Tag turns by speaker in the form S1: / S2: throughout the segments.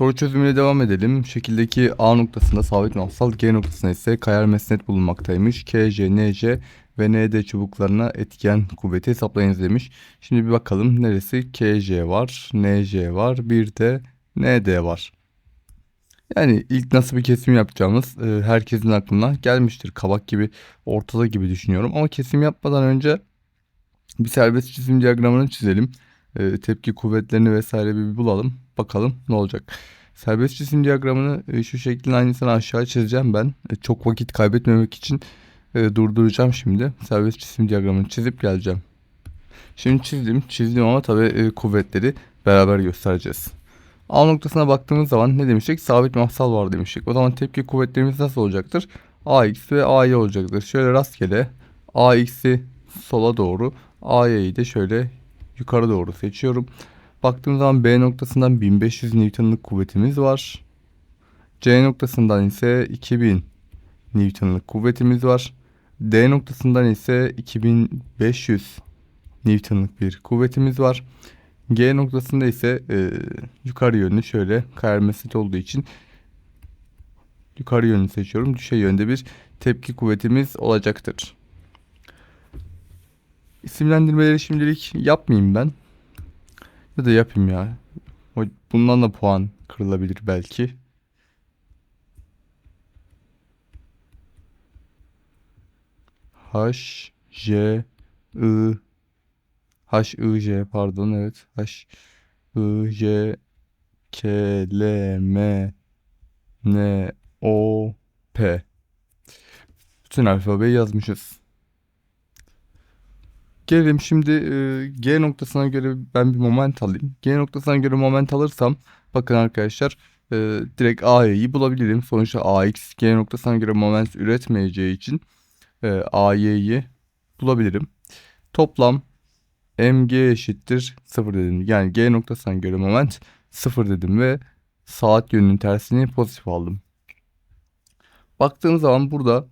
S1: Soru çözümüne devam edelim. Şekildeki A noktasında sabit noktasal, G noktasında ise kayar mesnet bulunmaktaymış. K, J, N, J ve N, D çubuklarına etken kuvveti hesaplayınız demiş. Şimdi bir bakalım neresi? K, J var, N, J var, bir de N, D var. Yani ilk nasıl bir kesim yapacağımız e, herkesin aklına gelmiştir. Kabak gibi, ortada gibi düşünüyorum. Ama kesim yapmadan önce bir serbest çizim diyagramını çizelim. E, tepki kuvvetlerini vesaire bir bulalım. Bakalım ne olacak. Serbest çizim diyagramını e, şu şeklin aynısını aşağı çizeceğim ben. E, çok vakit kaybetmemek için e, durduracağım şimdi. Serbest çizim diyagramını çizip geleceğim. Şimdi çizdim. Çizdim ama tabii e, kuvvetleri beraber göstereceğiz. A noktasına baktığımız zaman ne demiştik? Sabit mafsal var demiştik. O zaman tepki kuvvetlerimiz nasıl olacaktır? AX ve AY olacaktır. Şöyle rastgele AX'i sola doğru, AY'yi de şöyle yukarı doğru seçiyorum. Baktığım zaman B noktasından 1500 Newton'lık kuvvetimiz var. C noktasından ise 2000 Newton'lık kuvvetimiz var. D noktasından ise 2500 Newton'lık bir kuvvetimiz var. G noktasında ise e, yukarı yönlü şöyle kayar mesnet olduğu için yukarı yönlü seçiyorum. Düşey yönde bir tepki kuvvetimiz olacaktır. İsimlendirmeleri şimdilik yapmayayım ben. Ya da yapayım ya. Bundan da puan kırılabilir belki. H, J, I, H, I, J pardon evet. H, I, J, K, L, M, N, O, P. Bütün alfabeyi yazmışız. Gelelim şimdi e, G noktasına göre ben bir moment alayım. G noktasına göre moment alırsam bakın arkadaşlar e, direkt AY'yi bulabilirim. Sonuçta AX G noktasına göre moment üretmeyeceği için e, AY'yi bulabilirim. Toplam MG eşittir 0 dedim. Yani G noktasına göre moment 0 dedim ve saat yönünün tersini pozitif aldım. Baktığım zaman burada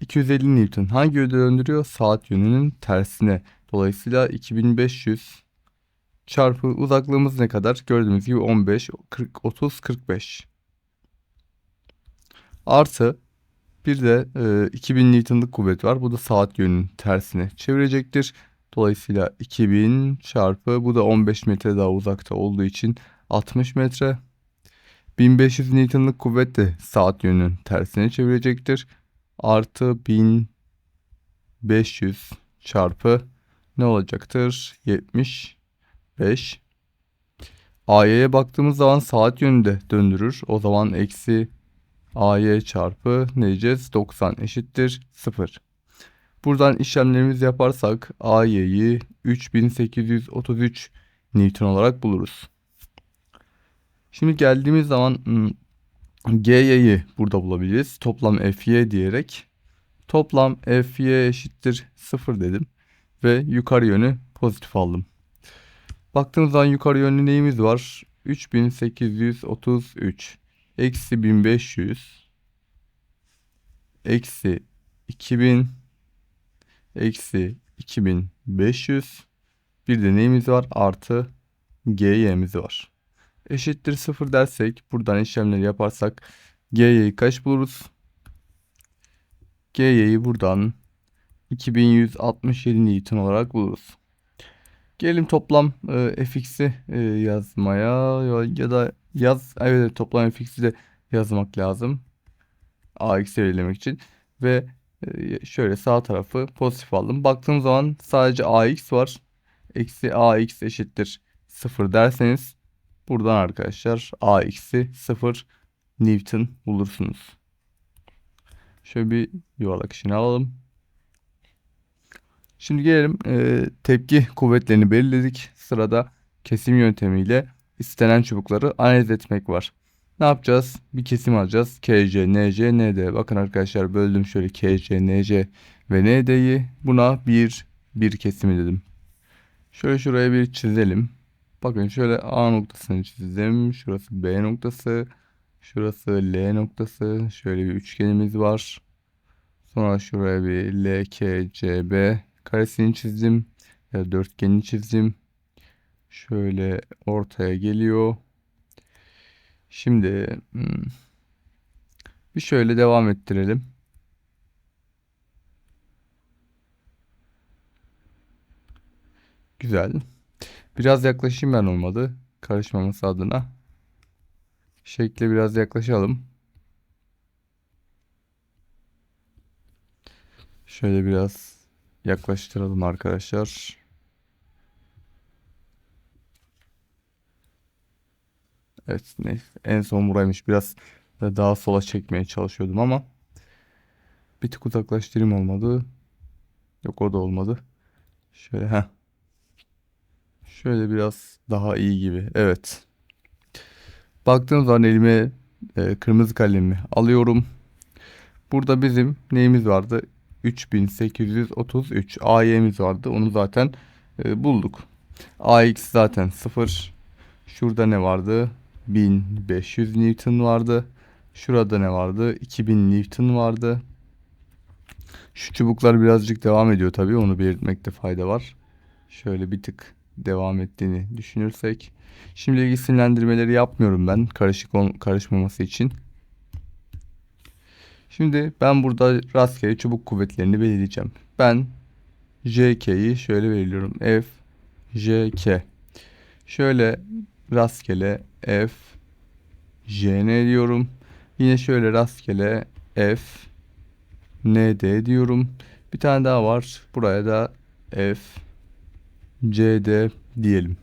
S1: 250 Newton hangi yönde döndürüyor? Saat yönünün tersine. Dolayısıyla 2500 çarpı uzaklığımız ne kadar? Gördüğünüz gibi 15, 40, 30, 45. Artı bir de e, 2000 Newton'lık kuvvet var. Bu da saat yönünün tersine çevirecektir. Dolayısıyla 2000 çarpı bu da 15 metre daha uzakta olduğu için 60 metre. 1500 Newton'lık kuvvet de saat yönünün tersine çevirecektir. Artı 1500 çarpı ne olacaktır? 75. AY'ye baktığımız zaman saat yönünde döndürür. O zaman eksi AY çarpı ne diyeceğiz? 90 eşittir 0. Buradan işlemlerimizi yaparsak AY'yi 3833 Newton olarak buluruz. Şimdi geldiğimiz zaman hmm, GY'yi burada bulabiliriz. Toplam FY diyerek toplam FY eşittir 0 dedim ve yukarı yönü pozitif aldım. Baktığımız zaman yukarı yönlü neyimiz var? 3833 eksi 1500 eksi 2000 eksi 2500 bir de neyimiz var? Artı GY'miz var. Eşittir 0 dersek buradan işlemleri yaparsak GY'yi kaç buluruz? GY'yi buradan 2167 Newton olarak buluruz. Gelelim toplam e, fx'i e, yazmaya ya, da yaz evet toplam fx'i de yazmak lazım. AX'i belirlemek için ve e, şöyle sağ tarafı pozitif aldım. Baktığım zaman sadece AX var. Eksi AX eşittir 0 derseniz buradan arkadaşlar AX'i 0 Newton bulursunuz. Şöyle bir yuvarlak işini alalım. Şimdi gelelim e, tepki kuvvetlerini belirledik. Sırada kesim yöntemiyle istenen çubukları analiz etmek var. Ne yapacağız? Bir kesim alacağız. KC, NC, ND. Bakın arkadaşlar böldüm şöyle KC, NC ve ND'yi. Buna bir, bir kesimi dedim. Şöyle şuraya bir çizelim. Bakın şöyle A noktasını çizdim. Şurası B noktası. Şurası L noktası. Şöyle bir üçgenimiz var. Sonra şuraya bir LKCB karesini çizdim. Ya dörtgenini çizdim. Şöyle ortaya geliyor. Şimdi hmm, bir şöyle devam ettirelim. Güzel. Biraz yaklaşayım ben olmadı. Karışmaması adına. Şekle biraz yaklaşalım. Şöyle biraz yaklaştıralım arkadaşlar. Evet neyse. En son buraymış. Biraz daha sola çekmeye çalışıyordum ama bir tık uzaklaştırayım olmadı. Yok o da olmadı. Şöyle ha. Şöyle biraz daha iyi gibi. Evet. Baktığım zaman elime e, kırmızı kalemi alıyorum. Burada bizim neyimiz vardı? 3833 AY'miz vardı. Onu zaten e, bulduk. AX zaten 0. Şurada ne vardı? 1500 Newton vardı. Şurada ne vardı? 2000 Newton vardı. Şu çubuklar birazcık devam ediyor tabii. Onu belirtmekte fayda var. Şöyle bir tık devam ettiğini düşünürsek. Şimdi isimlendirmeleri yapmıyorum ben karışık karışmaması için. Şimdi ben burada rastgele çubuk kuvvetlerini belirleyeceğim. Ben JK'yi şöyle belirliyorum. F JK. Şöyle rastgele F JN diyorum. Yine şöyle rastgele F ND diyorum. Bir tane daha var. Buraya da F CD diyelim.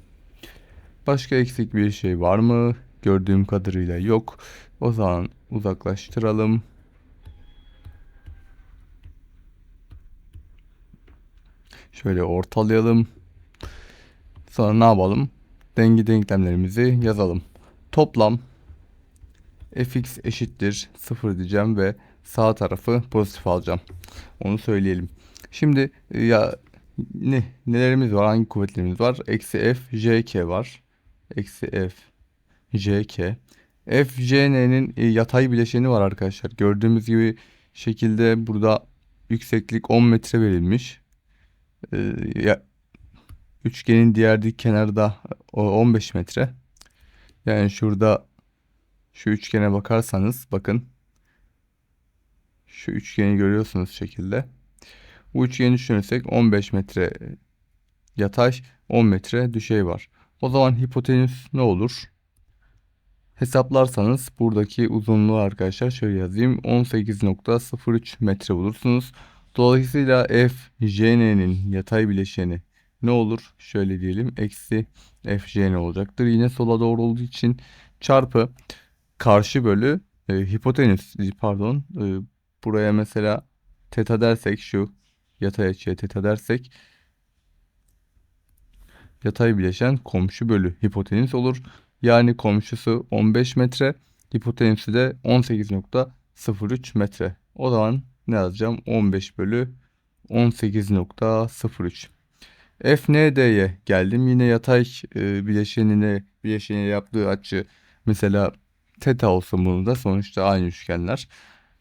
S1: Başka eksik bir şey var mı? Gördüğüm kadarıyla yok. O zaman uzaklaştıralım. Şöyle ortalayalım. Sonra ne yapalım? Denge denklemlerimizi yazalım. Toplam fx eşittir 0 diyeceğim ve sağ tarafı pozitif alacağım. Onu söyleyelim. Şimdi ya ne nelerimiz var? Hangi kuvvetlerimiz var? Eksi f jk var. Eksi f jk. f jn'nin e, yatay bileşeni var arkadaşlar. Gördüğümüz gibi şekilde burada yükseklik 10 metre verilmiş. Ee, üçgenin diğer dik kenarı da 15 metre. Yani şurada şu üçgene bakarsanız bakın. Şu üçgeni görüyorsunuz şekilde. Bu üçgeni düşünürsek 15 metre yatay 10 metre düşey var. O zaman hipotenüs ne olur? Hesaplarsanız buradaki uzunluğu arkadaşlar şöyle yazayım. 18.03 metre bulursunuz. Dolayısıyla f yatay bileşeni ne olur? Şöyle diyelim. Eksi f olacaktır. Yine sola doğru olduğu için çarpı karşı bölü e, hipotenüs pardon e, buraya mesela teta dersek şu yatay açıya teta dersek yatay bileşen komşu bölü hipotenüs olur. Yani komşusu 15 metre, hipotenüsü de 18.03 metre. O zaman ne yazacağım? 15 bölü 18.03. FND'ye geldim. Yine yatay e, bileşenine bileşeniyle yaptığı açı mesela teta olsun bunu da sonuçta aynı üçgenler.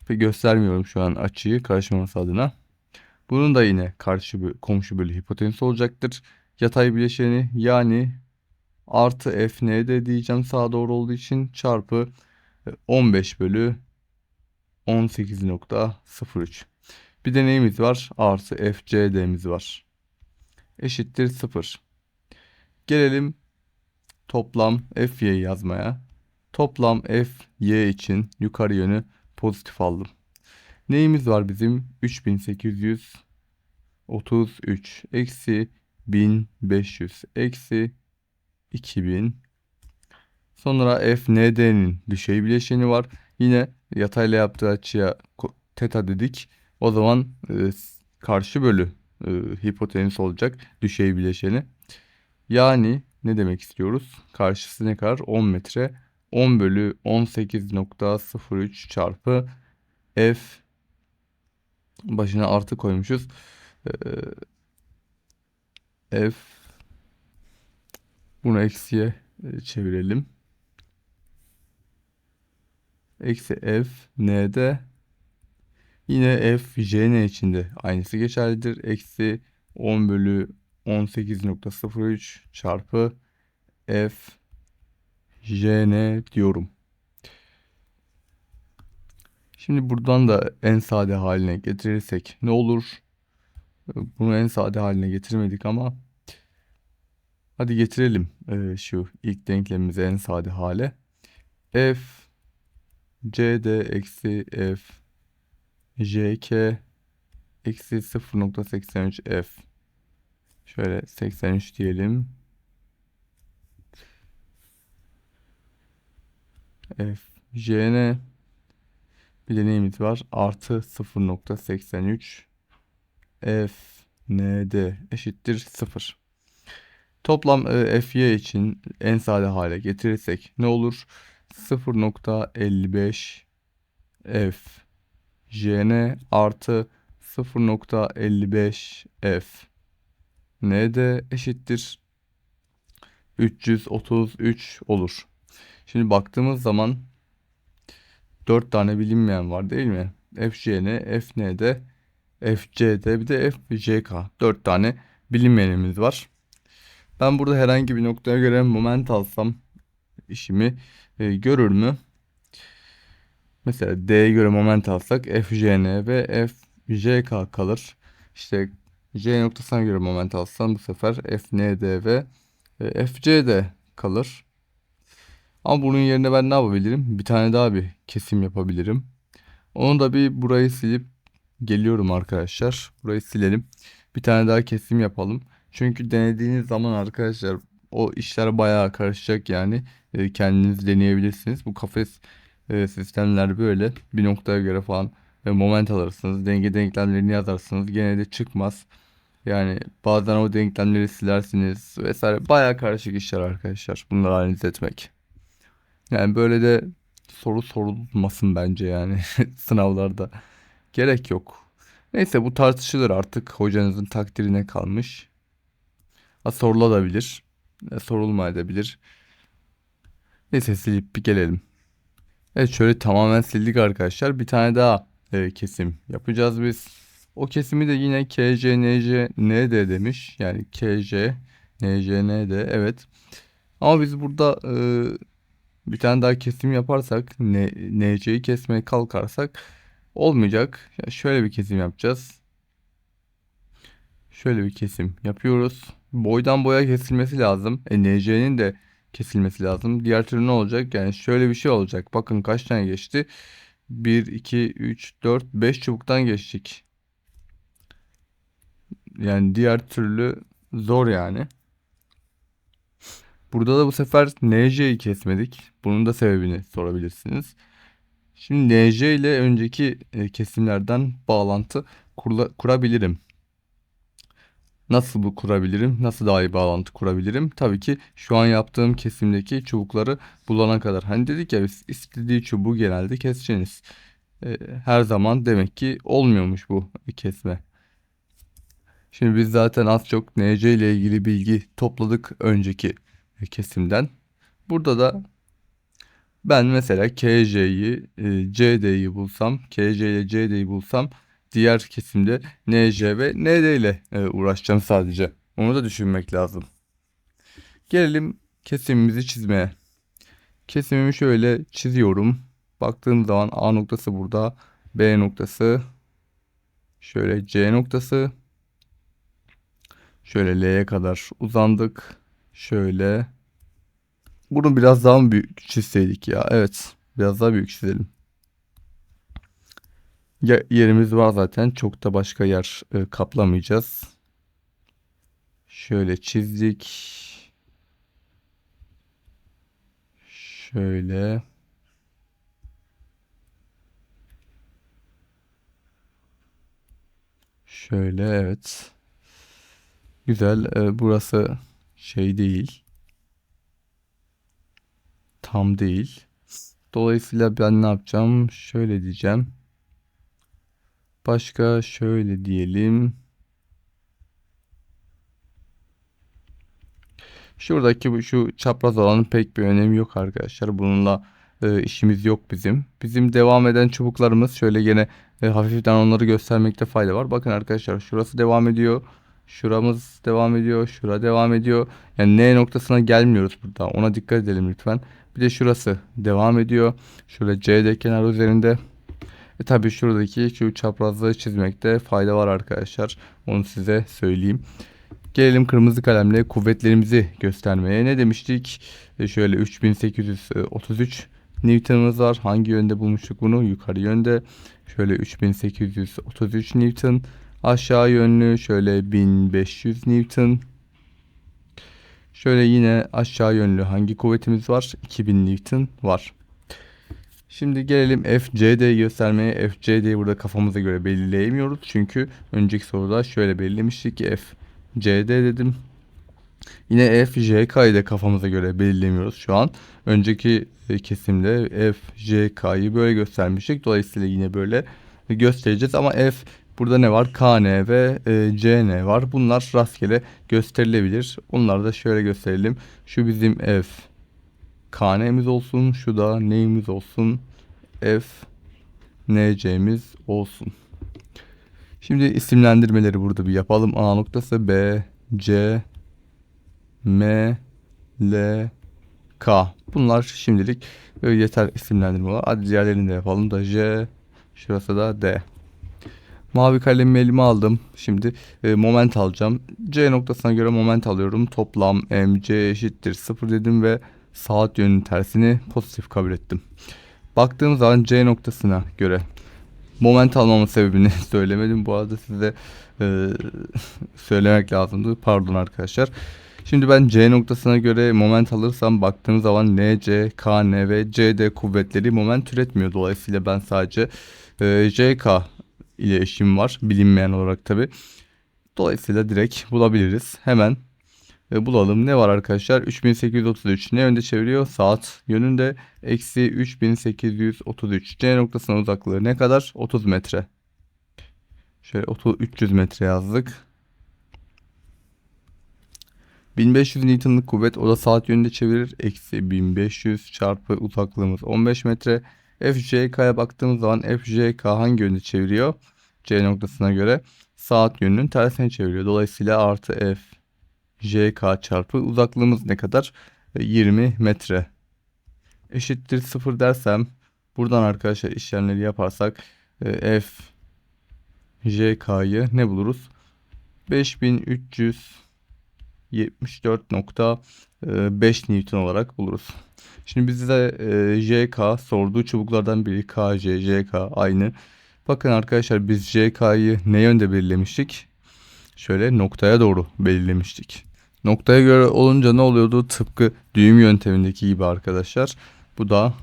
S1: Göstermiyorum şu an açıyı karışmaması adına. Bunun da yine karşı komşu bölü hipotenüs olacaktır. Yatay bileşeni yani artı FND diyeceğim sağa doğru olduğu için çarpı 15 bölü 18.03. Bir de neyimiz var? Artı FCD'miz var. Eşittir 0. Gelelim toplam FY yazmaya. Toplam FY için yukarı yönü pozitif aldım. Neyimiz var bizim? 3833 eksi 1500 eksi 2000 Sonra f nd'nin düşey bileşeni var. Yine yatayla yaptığı açıya teta dedik. O zaman e, karşı bölü e, hipotenüs olacak düşey bileşeni. Yani ne demek istiyoruz? Karşısı ne kadar? 10 metre. 10 bölü 18.03 çarpı f başına artı koymuşuz. Ee, f bunu eksiye e, çevirelim. Eksi f n'de yine f jn içinde aynısı geçerlidir. Eksi 10 bölü 18.03 çarpı f jn diyorum. Şimdi buradan da en sade haline getirirsek ne olur? Bunu en sade haline getirmedik ama hadi getirelim e, şu ilk denklemimizi en sade hale. F CD eksi F JK eksi 0.83 F şöyle 83 diyelim. F JN neyimiz var? Artı 0.83 F ND eşittir 0. Toplam e, FY için en sade hale getirirsek ne olur? 0.55 F JN artı 0.55 F ND eşittir 333 olur. Şimdi baktığımız zaman 4 tane bilinmeyen var değil mi? FJN, FN'de, FC'de bir de FJK. 4 tane bilinmeyenimiz var. Ben burada herhangi bir noktaya göre moment alsam işimi e, görür mü? Mesela D'ye göre moment alsak FJN ve FJK kalır. İşte J noktasına göre moment alsam bu sefer FND ve e, FCD kalır. Ama bunun yerine ben ne yapabilirim? Bir tane daha bir kesim yapabilirim. Onu da bir burayı silip geliyorum arkadaşlar. Burayı silelim. Bir tane daha kesim yapalım. Çünkü denediğiniz zaman arkadaşlar o işler bayağı karışacak yani. E, kendiniz deneyebilirsiniz. Bu kafes e, sistemler böyle. Bir noktaya göre falan e, moment alırsınız. Denge denklemlerini yazarsınız. Gene de çıkmaz. Yani bazen o denklemleri silersiniz vesaire. Bayağı karışık işler arkadaşlar. Bunları analiz etmek. Yani böyle de soru sorulmasın bence yani sınavlarda. Gerek yok. Neyse bu tartışılır artık hocanızın takdirine kalmış. Ha, sorulabilir. E, sorulmayabilir. Neyse silip bir gelelim. Evet şöyle tamamen sildik arkadaşlar. Bir tane daha e, kesim yapacağız biz. O kesimi de yine KJ, NJ, ND demiş. Yani KJ, NJ, ND evet. Ama biz burada e, bir tane daha kesim yaparsak NC'yi kesmeye kalkarsak olmayacak. Ya şöyle bir kesim yapacağız. Şöyle bir kesim yapıyoruz. Boydan boya kesilmesi lazım. E, NC'nin de kesilmesi lazım. Diğer türlü ne olacak? Yani şöyle bir şey olacak. Bakın kaç tane geçti? 1, 2, 3, 4, 5 çubuktan geçtik. Yani diğer türlü zor yani. Burada da bu sefer NJ'yi kesmedik. Bunun da sebebini sorabilirsiniz. Şimdi NJ ile önceki e, kesimlerden bağlantı kurla, kurabilirim. Nasıl bu kurabilirim? Nasıl daha iyi bağlantı kurabilirim? Tabii ki şu an yaptığım kesimdeki çubukları bulana kadar. Hani dedik ya biz istediği çubuğu genelde keseceğiniz. E, her zaman demek ki olmuyormuş bu kesme. Şimdi biz zaten az çok NC ile ilgili bilgi topladık önceki kesimden. Burada da ben mesela KJ'yi, e, CD'yi bulsam, KJ ile CD'yi bulsam diğer kesimde NJ ve ND ile e, uğraşacağım sadece. Onu da düşünmek lazım. Gelelim kesimimizi çizmeye. Kesimimi şöyle çiziyorum. Baktığım zaman A noktası burada, B noktası, şöyle C noktası, şöyle L'ye kadar uzandık. Şöyle. Bunu biraz daha mı büyük çizseydik ya? Evet. Biraz daha büyük çizelim. Ya, yerimiz var zaten. Çok da başka yer e, kaplamayacağız. Şöyle çizdik. Şöyle. Şöyle evet. Güzel. E, burası şey değil. Tam değil. Dolayısıyla ben ne yapacağım? Şöyle diyeceğim. Başka şöyle diyelim. Şuradaki bu şu çapraz olanın pek bir önemi yok arkadaşlar. Bununla e, işimiz yok bizim. Bizim devam eden çubuklarımız şöyle gene e, hafiften onları göstermekte fayda var. Bakın arkadaşlar şurası devam ediyor. Şuramız devam ediyor. Şura devam ediyor. Yani N noktasına gelmiyoruz burada. Ona dikkat edelim lütfen. Bir de şurası devam ediyor. Şöyle CD kenar üzerinde. E tabi şuradaki şu çaprazlığı çizmekte fayda var arkadaşlar. Onu size söyleyeyim. Gelelim kırmızı kalemle kuvvetlerimizi göstermeye. Ne demiştik? E şöyle 3833 Newton'ımız var. Hangi yönde bulmuştuk bunu? Yukarı yönde. Şöyle 3833 Newton. Aşağı yönlü şöyle 1500 Newton. Şöyle yine aşağı yönlü hangi kuvvetimiz var? 2000 Newton var. Şimdi gelelim FCD'yi göstermeye. FCD'yi burada kafamıza göre belirleyemiyoruz. Çünkü önceki soruda şöyle belirlemiştik FCD dedim. Yine FJK'yı da kafamıza göre belirlemiyoruz şu an. Önceki e, kesimde FJK'yı böyle göstermiştik. Dolayısıyla yine böyle göstereceğiz ama F burada ne var? KN ve e, CN var. Bunlar rastgele gösterilebilir. Onları da şöyle gösterelim. Şu bizim F KN'miz olsun. Şu da neyimiz olsun? F NC'miz olsun. Şimdi isimlendirmeleri burada bir yapalım. A noktası B, C, M, L, K. Bunlar şimdilik yeter isimlendirme var. Hadi diğerlerini de yapalım da J, şurası da D. Mavi kalemimi elime aldım. Şimdi e, moment alacağım. C noktasına göre moment alıyorum. Toplam MC eşittir 0 dedim ve saat yönünün tersini pozitif kabul ettim. Baktığım zaman C noktasına göre moment almamın sebebini söylemedim. Bu arada size e, söylemek lazımdı. Pardon arkadaşlar. Şimdi ben C noktasına göre moment alırsam baktığım zaman NC, KN ve CD kuvvetleri moment üretmiyor. Dolayısıyla ben sadece e, JK ile işim var. Bilinmeyen olarak tabi. Dolayısıyla direkt bulabiliriz. Hemen e, bulalım. Ne var arkadaşlar? 3833 ne yönde çeviriyor? Saat yönünde. Eksi 3833. C noktasına uzaklığı ne kadar? 30 metre. Şöyle 30, 300 metre yazdık. 1500 Newton'lık kuvvet o da saat yönünde çevirir. Eksi 1500 çarpı uzaklığımız 15 metre. FJK'ya baktığımız zaman FJK hangi yönde çeviriyor? C noktasına göre saat yönünün tersine çeviriyor. Dolayısıyla artı F JK çarpı uzaklığımız ne kadar? 20 e, metre. Eşittir 0 dersem buradan arkadaşlar işlemleri yaparsak e, F JK'yı ne buluruz? 5374.5 Newton olarak buluruz. Şimdi bize e, JK sorduğu çubuklardan biri KJ, JK aynı. Bakın arkadaşlar biz JK'yı ne yönde belirlemiştik? Şöyle noktaya doğru belirlemiştik. Noktaya göre olunca ne oluyordu? Tıpkı düğüm yöntemindeki gibi arkadaşlar. Bu da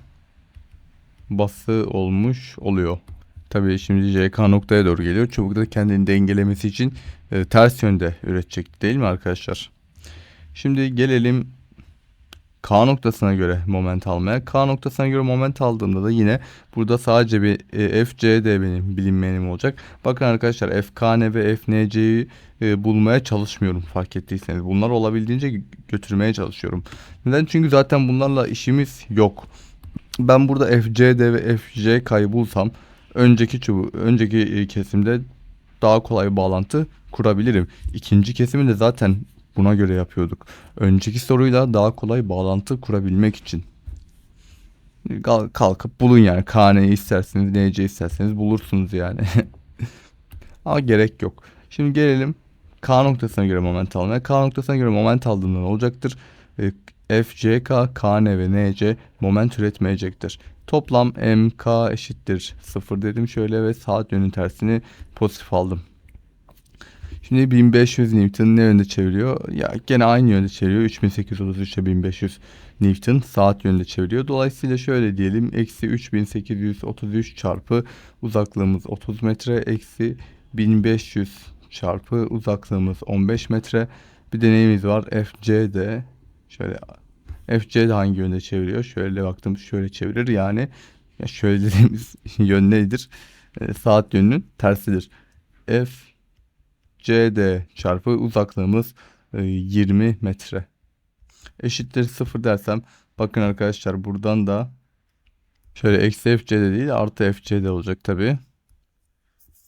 S1: bası olmuş oluyor. Tabii şimdi JK noktaya doğru geliyor. Çubuk da kendini dengelemesi için e, ters yönde üretecek değil mi arkadaşlar? Şimdi gelelim K noktasına göre moment almaya. K noktasına göre moment aldığımda da yine burada sadece bir e, FCD benim bilinmeyenim olacak. Bakın arkadaşlar FKN ve FNC'yi e, bulmaya çalışmıyorum fark ettiyseniz. Bunlar olabildiğince götürmeye çalışıyorum. Neden? Çünkü zaten bunlarla işimiz yok. Ben burada FCD ve FJK'yı bulsam önceki çubuğu, önceki e, kesimde daha kolay bir bağlantı kurabilirim. İkinci kesimi de zaten buna göre yapıyorduk. Önceki soruyla daha kolay bağlantı kurabilmek için. Kalkıp bulun yani. KN'yi isterseniz, NC isterseniz bulursunuz yani. Ama gerek yok. Şimdi gelelim K noktasına göre moment almaya. K noktasına göre moment aldığında ne olacaktır? E, FCK, KN ve NC moment üretmeyecektir. Toplam MK eşittir 0 dedim şöyle ve saat yönünün tersini pozitif aldım. Şimdi 1500 Newton ne yönde çeviriyor? Ya gene aynı yönde çeviriyor. 3833 ile 1500 Newton saat yönünde çeviriyor. Dolayısıyla şöyle diyelim. Eksi 3833 çarpı uzaklığımız 30 metre. Eksi 1500 çarpı uzaklığımız 15 metre. Bir deneyimiz var. FCD. Şöyle FCD hangi yönde çeviriyor? Şöyle baktım şöyle çevirir. Yani ya şöyle dediğimiz yön nedir? E, saat yönünün tersidir. F CD çarpı uzaklığımız 20 e, metre. Eşittir 0 dersem bakın arkadaşlar buradan da şöyle eksi FCD değil artı FCD olacak tabi.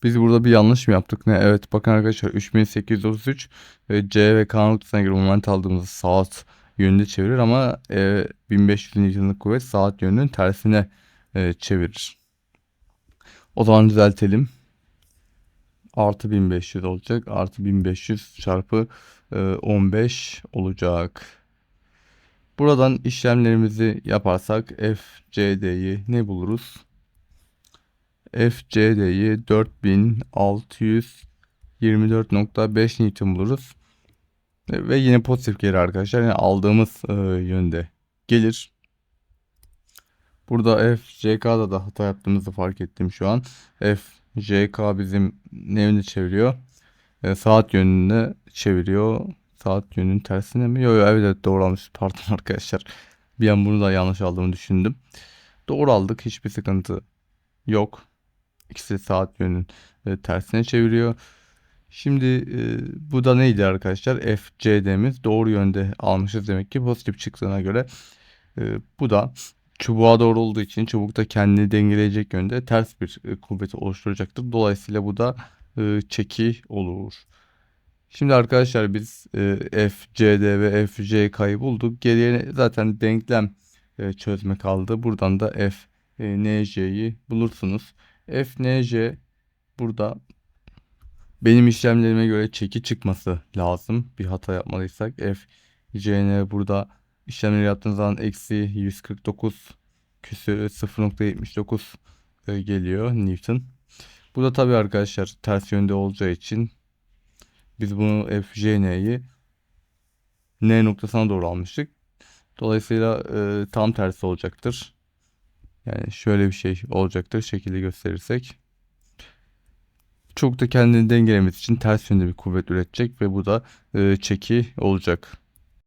S1: Biz burada bir yanlış mı yaptık ne? Evet bakın arkadaşlar 3833 e, C ve K noktasına göre moment aldığımız saat yönünde çevirir ama e, 1500 Newton'lık kuvvet saat yönünün tersine e, çevirir. O zaman düzeltelim. Artı 1500 olacak. Artı 1500 çarpı e, 15 olacak. Buradan işlemlerimizi yaparsak FCD'yi ne buluruz? FCD'yi 4624.5 Newton buluruz. E, Ve yine pozitif geri arkadaşlar. Yani aldığımız e, yönde gelir. Burada FJK'da da hata yaptığımızı fark ettim şu an. FJK bizim ne yönde çeviriyor? E, saat yönüne çeviriyor. Saat yönünün tersine mi? Yok yok evet, evet doğru almış. Pardon arkadaşlar. Bir an bunu da yanlış aldığımı düşündüm. Doğru aldık. Hiçbir sıkıntı yok. İkisi saat yönünün e, tersine çeviriyor. Şimdi e, bu da neydi arkadaşlar? FCD'miz doğru yönde almışız demek ki pozitif çıktığına göre. E, bu da çubuğa doğru olduğu için çubukta kendini dengeleyecek yönde ters bir e, kuvveti oluşturacaktır. Dolayısıyla bu da e, çeki olur. Şimdi arkadaşlar biz e, FCD ve FJK'yı bulduk. Geriye zaten denklem çözme kaldı. Buradan da F e, NJ'yi bulursunuz. F NJ burada benim işlemlerime göre çeki çıkması lazım. Bir hata yapmadıysak F JN burada işlemleri yaptığınız zaman eksi 149 küsür 0.79 e, geliyor Newton. Bu da tabii arkadaşlar ters yönde olacağı için biz bunu FJN'yi N noktasına doğru almıştık. Dolayısıyla e, tam tersi olacaktır. Yani şöyle bir şey olacaktır şekilde gösterirsek. Çok da kendini dengelemesi için ters yönde bir kuvvet üretecek ve bu da e, çeki olacak.